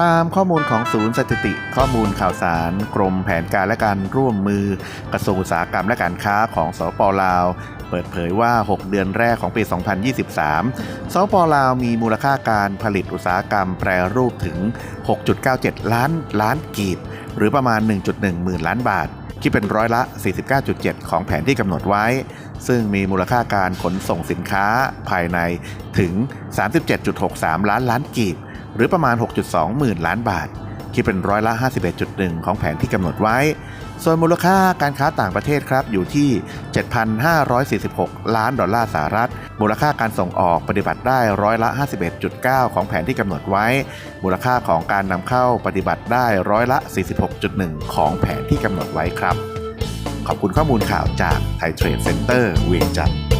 ตามข้อมูลของศูนย์สถิติ ข้อมูลข่าวสาร กรมแผนการและการร่วมมือ กระทรวงอุตสาหกรรมและการค้าของสปลาว เปิดเผยว่า 6 เดือนแรกของปี 2023 สปลาวมีมูลค่าการผลิตอุตสาหกรรมแปรรูปถึง 6.97 ล้านล้านกีบ หรือประมาณ 1.1 หมื่นล้านบาทคิดเป็นร้อยละ 49.7 ของแผนที่กำหนดไว้ ซึ่งมีมูลค่าการขนส่งสินค้าภายในถึง 37.63 ล้านล้านกีบ หรือประมาณ 6.2 หมื่นล้านบาท คิดเป็นร้อยละ 51.1 ของแผนที่กำหนดไว้ ส่วนมูลค่าการค้าต่างประเทศครับอยู่ที่ 7,546 ล้านดอลลาร์สหรัฐ มูลค่าการส่งออกปฏิบัติได้ร้อยละ 51.9 ของแผนที่กำหนดไว้ มูลค่าของการนำเข้าปฏิบัติได้ร้อยละ 46.1 ของแผนที่กำหนดไว้ครับ ขอบคุณข้อมูลข่าวจากไทยเทรดเซ็นเตอร์เวียงจันทร์